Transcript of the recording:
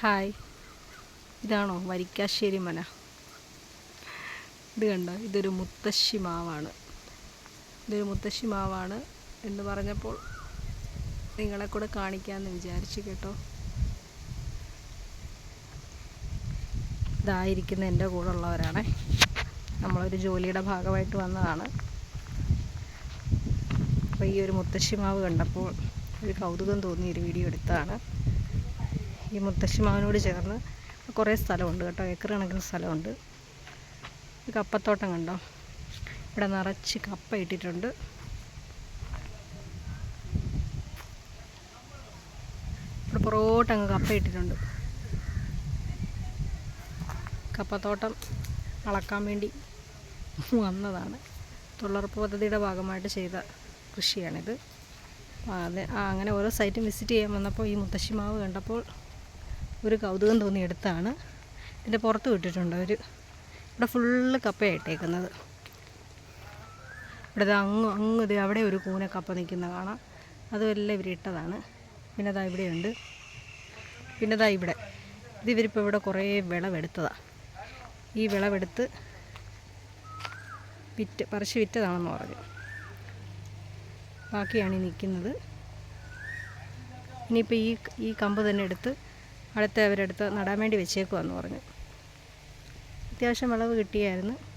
Hi. ഇതാണോ വരിക്കാശ്ശേരി മന? ഇത് കണ്ടോ? ഇതൊരു മുത്തശ്ശി മാവാണ്. ഇതൊരു മുത്തശ്ശി മാവാണ് എന്ന് പറഞ്ഞപ്പോൾ നിങ്ങളെ കൂടെ കാണിക്കാമെന്ന് വിചാരിച്ചു കേട്ടോ. ഇതായിരിക്കുന്ന എന്റെ കൂടെ ഉള്ളവരാണേ. നമ്മളൊരു ജോലിയുടെ ഭാഗമായിട്ട് വന്നതാണ്. അപ്പോൾ ഈ ഒരു മുത്തശ്ശി മാവ് കണ്ടപ്പോൾ ഒരു കൗതുകം തോന്നി ഒരു വീഡിയോ എടുത്തതാണ് ഈ മുത്തശ്ശിമാവനോട് ചേർന്ന് കുറേ സ്ഥലമുണ്ട് കേട്ടോ. ഏക്കർ കണക്കിന് സ്ഥലമുണ്ട്. ഈ കപ്പത്തോട്ടം കണ്ടോ? ഇവിടെ നിറച്ച് കപ്പ ഇട്ടിട്ടുണ്ട്. ഇവിടെ പുറകോട്ടങ്ങ് കപ്പ ഇട്ടിട്ടുണ്ട്. കപ്പത്തോട്ടം അളക്കാൻ വേണ്ടി വന്നതാണ്. തൊഴിലുറപ്പ് പദ്ധതിയുടെ ഭാഗമായിട്ട് ചെയ്ത കൃഷിയാണിത്. അങ്ങനെ ഓരോ സൈറ്റും വിസിറ്റ് ചെയ്യാൻ വന്നപ്പോൾ ഈ മുത്തശ്ശിമാവ് കണ്ടപ്പോൾ ഒരു കൗതുകം തോന്നി എടുത്താണ് ഇതിന്റെ പുറത്ത് വിട്ടിട്ടുണ്ട് ഒരു ഇവിടെ ഫുള്ള് കപ്പയായിട്ടേക്കുന്നത് ഇവിടെ അങ്ങ് അങ്ങ് ഇത് അവിടെ ഒരു കൂന കപ്പ നിൽക്കുന്ന കാണാം. അതുമെല്ലാം ഇവർ ഇട്ടതാണ്. പിന്നെ അതാ ഇവിടെയുണ്ട്. പിന്നെ അതാ ഇവിടെ. ഇത് ഇവരിപ്പോൾ ഇവിടെ കുറേ വിളവെടുത്തതാണ് ഈ വിളവെടുത്ത് വിറ്റ് പറിച്ച് വിറ്റതാണെന്ന് പറഞ്ഞു. ബാക്കിയാണ് ഈ നിൽക്കുന്നത്. ഇനിയിപ്പോൾ ഈ ഈ കമ്പ് തന്നെ എടുത്ത് അടുത്ത അവരെടുത്ത് നടാൻ വേണ്ടി വെച്ചേക്കുവാന്ന് പറഞ്ഞു. അത്യാവശ്യം വിളവ് കിട്ടിയായിരുന്നു.